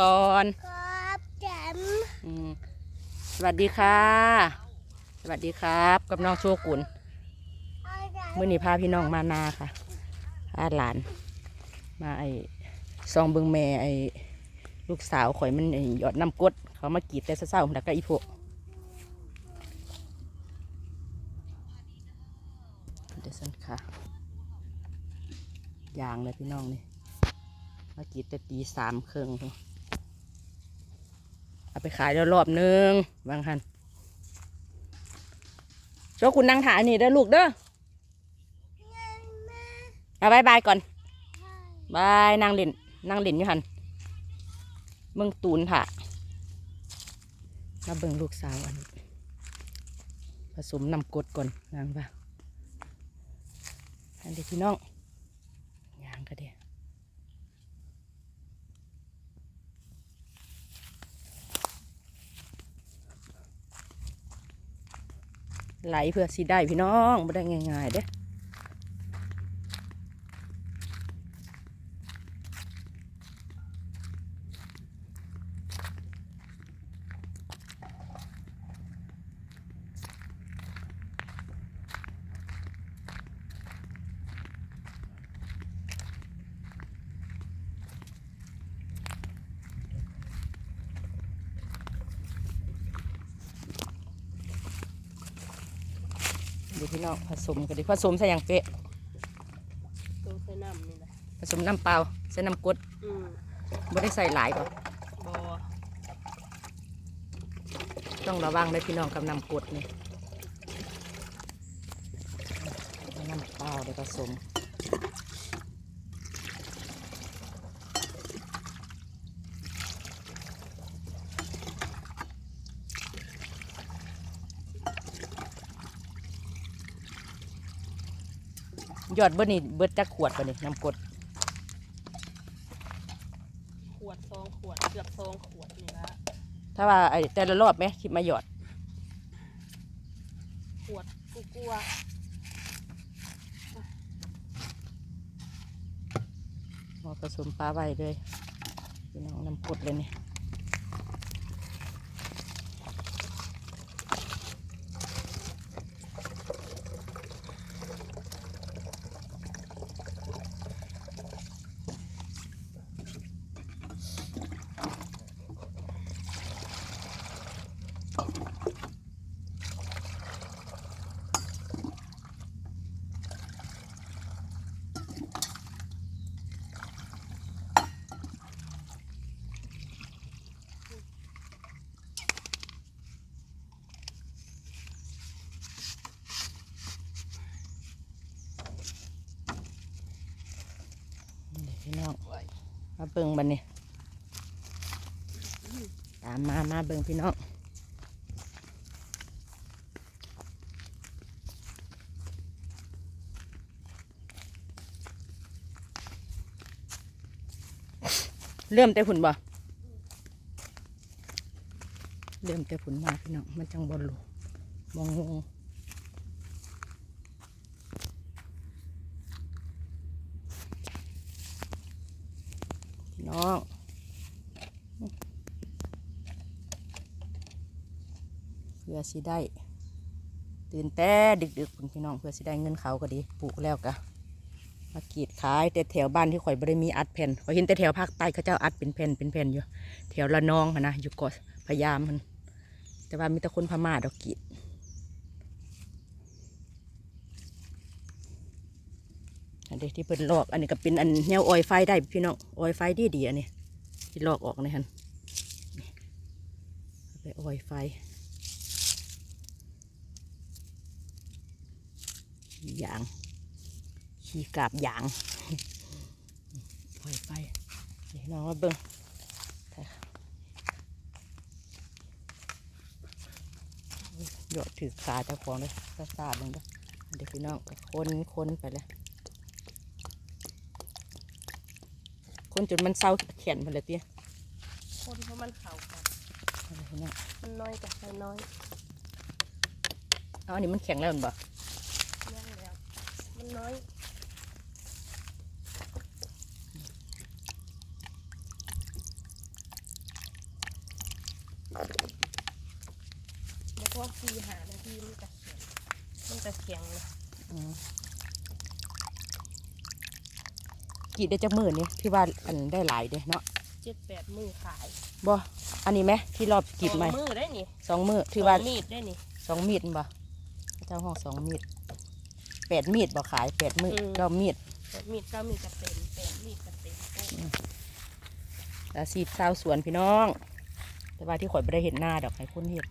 ก่อนครับแจมอืมสวัสดีค่ะ สวัสดีครับ กับน้องโชกุนเอาแจมมื่อนี้พาพี่น้องมานาค่ะพาหลาน มาไอ้ซองเบิงแม่ไอ้ลูกสาวข่อยมันไอ้หยอดน้ำกรดเขามากรีดแต่เศร้าๆแล้วก็อีพวกเดี๋ยวสันค่ะยางเลยพี่น้องนี่มากรีดแต่ตีสามครึ่งพุ่น เอาไปขายแล้วรอบนึงบางคันโชคุณนั่งถ่ายนี่เด้อลูกเด้อเอาบายบายก่อนบายนางเล่นนางเล่นอยู่หันเบิ่งตูนค่ะมาเบิ่งลูกสาวอันนี้ผสมน้ำกดก่อนนางป่ะอันเด็กพี่น้องยางก็เดีย ไหลเพื่อสิได้พี่น้องไม่ได้ง่ายๆเด้ พี่น้องผสมกันดิผสมใส่อย่างเป๊ะตัวใส่น้ำนี่แหละผสมน้ำเปล่าใส่น้ำกรดอืมไม่ได้ใส่หลายก่อนบอต้องระวังเลยพี่น้องกับน้ำกรดนี่น้ำเปล่าเดี๋ยวผสม ยอดเบิดนี่เบิดจักขวดป่ะนี่น้ำกรดขวดซองขวดเกือบซองขวดนี่ละถ้าว่าไอ้แต่ละรอบไหมคิดมาหยอดขวดกูกลัวพอผสมปลาไว้เลยพี่น้องน้ำกรดเลยเนี่ย พี่น้องมาเบิ่งบันนี่ตามมามาเบิ่งพี่น้อง เริ่มแต่ผุนบ่เริ่มแต่ผุนมาพี่น้องมันจังบอลลูมองงงพี่น้องเพื่อสิได้ ตื่นแต่ดึกๆคุณพี่น้องเพื่อสิได้เงินเขาก็ดีปลูกแล้วกะ มากรีดขายแต่แถวบ้านที่ข่อยบริมีอัดแผ่นข่อยเห็นแต่แถวภาคใต้เขาเจ้าอัดเป็นแผ่นเป็นแผ่นอยู่ แถวละนองนะอยู่เกาะพยามมัน แต่ว่ามีแต่คนพม่าดอกกรีดอันนี้ที่เป็นลอก อันนี้ก็เป็นอันแนวออยไฟได้พี่น้องออยไฟดีดีอันนี้ที่ลอกออกนี่ฮันนี่เอาไปออยไฟย่าง ขี้กาบยางออยไฟนี่น้องมาเบิ่งหยอดถือขาเจ้าของเลยซาซาลงเด้อเดี๋ยวพี่น้องก็คนคนไปเลยคนจนมันเศร้าแขนไปเลยพี่คนเพราะมันเข่ากันเอาเลยพี่น้องมันน้อยกับใส่น้อยเอาอันนี้มันแข็งแล้วแมันบ่ย่างแล้วมันน้อย แล้วก็สี่หานาทีมันจะแข็งมันจะแข็งเลยอืมกรีดได้จักมือนี่ที่ว่าอันได้หลายเด้เนาะเจ็ดแปดมือขายบ่อันนี้ไหมที่รอบกรีดไหมสองมือได้นี่สองมือที่ว่าสองมีดได้นี่สองมีดบ่เจ้าห้องสองมีดแปดมีดบ่ขายแปดมือเก้ามีดแปดมีดเก้ามีดจะเต็มแปดมีดจะเต็มโต๊ะแล้วสีดชาวสวนพี่น้อง แต่ว่าที่ข่อยไม่ได้เห็นหน้าดอกให้คนเห็ด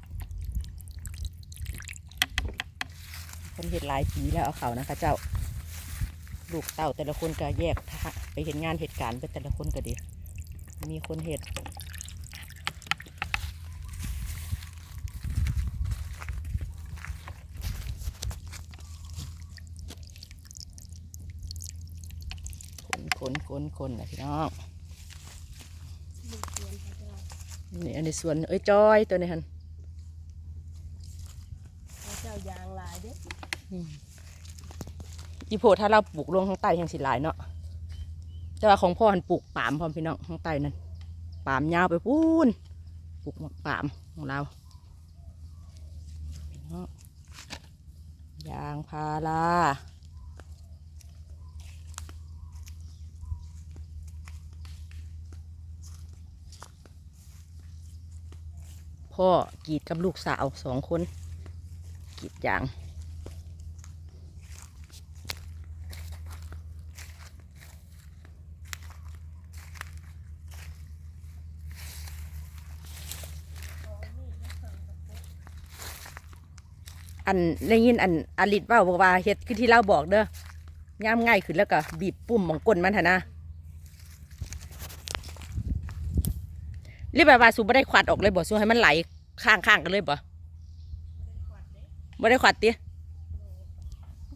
คนเห็ดหลายปีแล้วเอาเขานะคะ เจ้า ลูกเต่าแต่ละคนก็แยกไปเห็นงานเหตุการณ์ไปแต่ละคนก็ดี มีคนเห็ดคนคนคนคนนะพี่น้อง มือเตียนพระเจ้า นี่อันนี้สวนเอ้ยจอยตัวนี้ฮันพระเจ้ายางลายเด้อีโพถ้าเราปลูกลงข้างใต้ยังสิหลายเนาะแต่ว่าของพ่อหันปลูกปาล์มพร้อมพี่น้องข้างใต้นั่นปาล์มยาวไปพูนปลูกหมากปาล์มของเราพี่น้องยางพารา พ่อกรีดกับลูกสาวสองคนกรีดยางอันได้ยินอันอลิดเว่าบอกว่าเฮ็ดคือที่เราบอกเด้อย่ามง่ายขึ้นแล้วก็บีบปุ่มของก้นมันเถอะนะ หรีบแบบว่าสูบไม่ได้ขวัดออกเลยบ่สูให้มันไหลข้างๆกันเลยบ่ไม่ได้ขวัดติ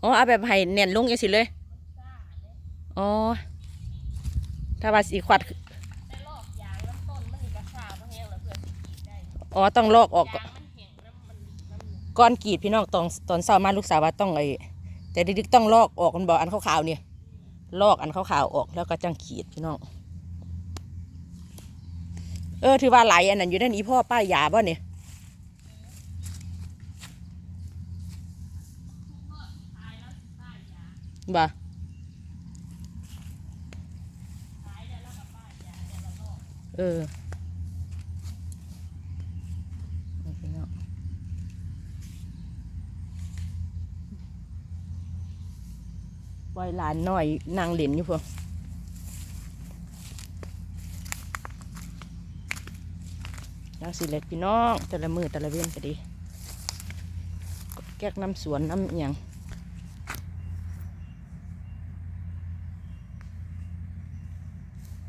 อ๋อเอาแบบให้แน่นลงอย่างสิเลยอ๋อถ้าว่าสีขวัดได้ลอกยางน้ำต้นมันนี่กระชาเพราะแห้งแล้วเพื่อสิกรีดได้อ๋อต้องลอกออกก้อนกีดพี่น้องตอนตอนเช้ามาลูกสาวว่าต้องไอ้แต่ดึกๆต้องลอกออกมันบอกอันขาวๆเนี่ยลอกอันขาวๆออกแล้วก็จังขีดพี่น้อง เออถือว่าไหลอันนั้นอยู่ในนี้พ่อป้ายยาบ่เนี่ยบ่เออเอาพี่น้องปล่อยหลานหน่อยนางเหลินอยู่พวกนาง สิเล็กพี่น้อง แต่ละมือแต่ละเว้นก็ดีแก๊กน้ำสวนน้ำอหย่าง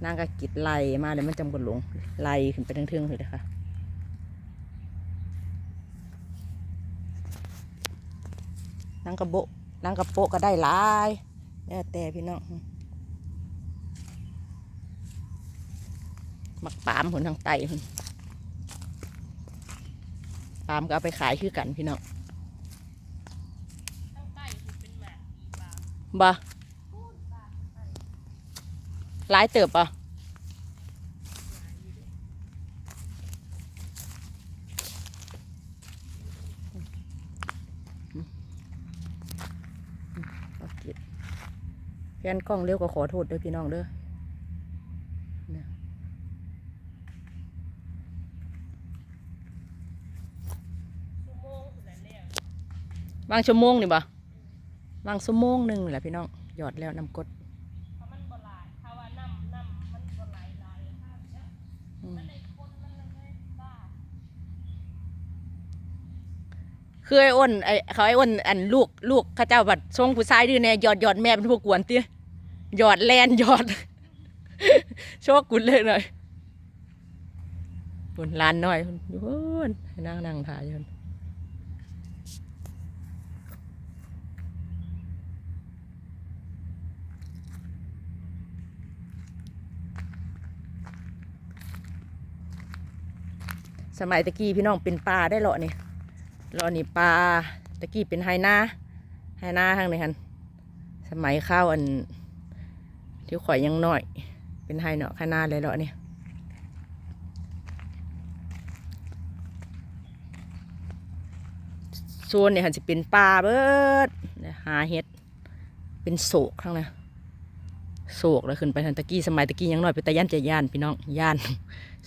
นางก็กิดไล่มาเลยมันจำกดหลงไล่ขึ้นไปทั้งๆเลยนะคะนางกระโบนางกระโปะก็ได้หลายแล้วแต่พี่น้องมักปาล์มผลทางไตพุ่นาล์มก็เอาไปขายคือกันพี่น้องข้างใต้คือเป็นหมากอีปลาบ่หลายเติบป่ะเอาเก็บแฟนกล้องเร็วก็ขอโทษเด้อพี่น้องเด้อเนี่ย ชั่วโมงสุดแล้วแล้ว วางชั่วโมงนี่บ่วางชั่วโมงหนึ่งแหละพี่น้องหยอดแล้วน้ำกดเพราะมันบ่หลายถ้าว่าน้ำน้ำมันบ่ไหลหลายถ้าเนี้ยอืมมันได้คนมันเลยบ้าคือไอ้อ้นไอ้เขาไอ้อ้นอันลูกลูกข้าเจ้าบัดทรงผู้ชายดื้อแน่หยอดหยอดแม่เป็นพวกกวนเตี้ยหยอดแลนหยอด โชคกุนเลยหน่อยคุนลานหน่อยคุณดูพุ่นให้นั่งนั่งถ่ายโยน สมัยตะกี้พี่น้องเป็นปลาได้หรอนี่หรอนี่ปลาตะกี้เป็นไฮนาไฮนาทางไหนฮันสมัยข้าวอัน ที่ข่อยยังหน่อย เป็นไฮเนาะไฮนาเลยหรอนี่โซนเนี่ยคันจะเป็นปลาเบิดหาเห็ดเป็นโศกข้างใน โศกแล้วขึ้นไปทันตะกี้สมัยตะกี้ยังน้อยไปแต่ย่านใจย่านพี่น้องย่าน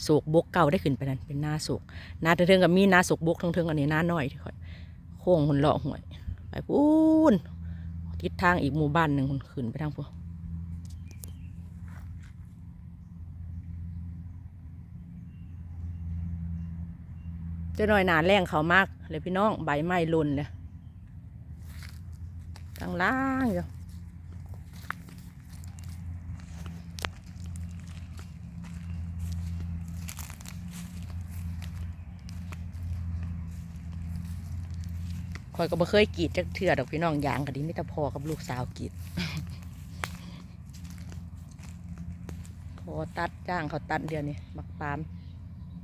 โศกบกเก่าได้ขึ้นไปนั่นเป็นหน้าโศกหน้าเทิงกับมีหน้าโศกบกทั้งเทิงๆอันนี้หน้าน้อยที่ค่อยโค้งหุ่นเลาะห่วยไปพูนทิศทางอีกหมู่บ้านหนึ่งหุ่นขึ้นไปทางพวกเจะหน่อยหนาแรงเขามากเลยพี่น้องใบไม้ล่นเลยตั้งล่างอยู่ คอยก็บ่เคยกีดจักเถื่อดอกพี่น้องยางกะดิมิตรพอกับลูกสาวกีดพอตัดจ้างเขาตัดเดียวนี่มักปาม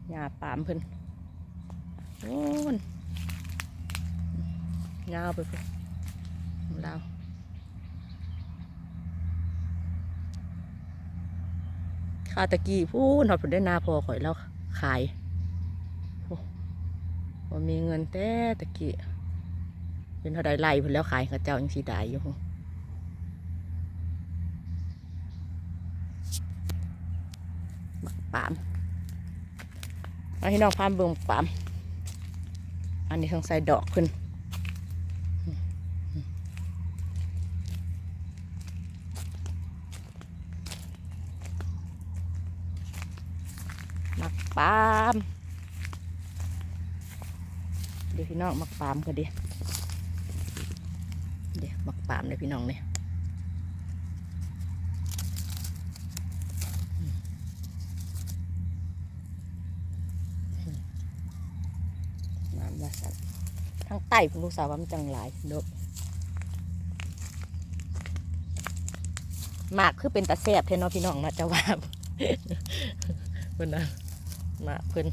หญ้าปามเพิ่นโอ้นยาวไปเพิ่นของเราข้าตะกี้พูนหอดผลได้นาพอข่อยแล้วขายโอ้มีเงินแต่ตะกี้ เป็นเท่าใดไล่เพิ่นแล้วขายเขาเจ้ายังสีได้อยู่ปามเอาให้น้องพามเบิ่งปาม อันนี้ทั้งใส่ดอกขึ้นมักปาม เดี๋ยวพี่น้องมักปามกันดิ เดี๋ยวมักปามเลยพี่น้องเนี่ยน้ำว่าสัตว์ทางใต้ผมลูกสาวว่ามันจังหลายเด้อหมากคือเป็นตาแซบเทนเนาะพี่น้องนาะจะว่าเพิ่นนะหมากเพิ่อน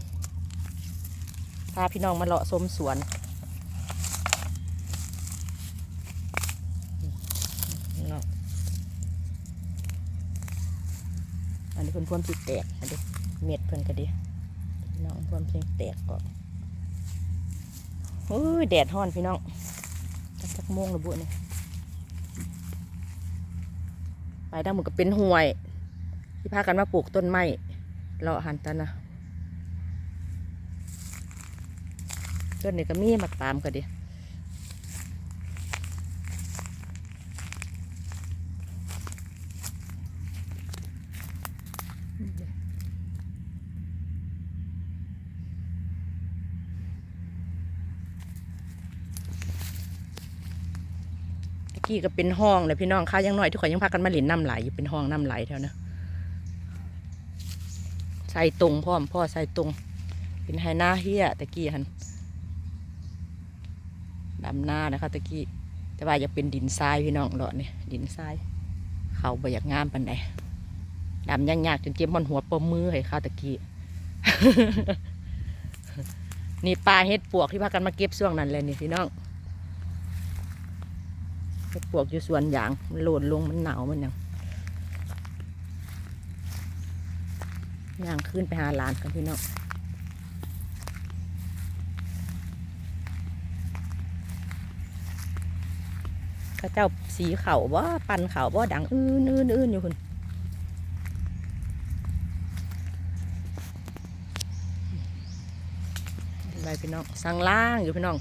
พาพี่น้องมาเลาะชมสวนเนาะ อันนี้เพิ่นพ่วมสิแตกอันนี้เม็ดเพิ่นก็ดีพี่น้องพ่วมสิแตกก่อนโอ้ยแดดฮ้อนพี่น้องจักจักโมงระบุเนี่ยไปด้หมดก็เป็นห่วย ที่พากันมาปลูกต้นไม้เราะหันตันนะต้นนี้ก็มีมักปามก็ดีตะ กี้ก็เป็นห้องเลยพี่น้องข้ายังน้อยที่ข่อยยังพากันมาหลินน้ำไหลอยู่เป็นห้องน้ำไหลแถวนะใส่ตรงพร้อมพ่อใส่ตรง เป็นไฮหน้าเฮียตะกี้หันดำหน้านะคะตะกี้แต่ว่าอยากเป็นดินทรายพี่น้องเลาะเนี่ยดินทรายเขาบ่อยากงามปันใดดำยากๆจนเจ็บมันหัวปมมือให้ข้าตะกี้นี่ปลาเห็ดปวกที่พากันมาเก็บช่วงนั้นเลยนี่พี่น้อง ปวกอยู่สวนยางมันโหล่นลงมันหนาวมันยังย่างขึ้นไปหาหลานกันพี่น้องข้าเจ้าสีเขาว่าปันเขาว่าดังอื้นอื้นอื้นอยู่คุณอะไรพี่น้องสั่งล่างอยู่พี่น้อง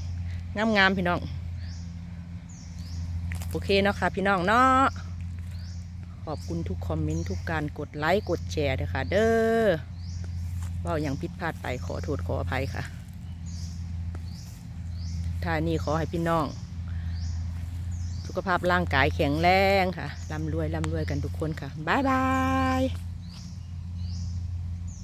งามงามพี่น้อง โอเคเนาะค่ะพี่น้องเนาะขอบคุณทุกคอมเมนต์ทุกการกดไลค์กดแชร์ด้วยค่ะ เด้อว่าอย่างผิดพลาดไปขอโทษขออภัยค่ะท่านี้ขอให้พี่น้อง สุขภาพร่างกายแข็งแรงค่ะร่ำรวยร่ำรวยกันทุกคนค่ะ บ๊ายบาย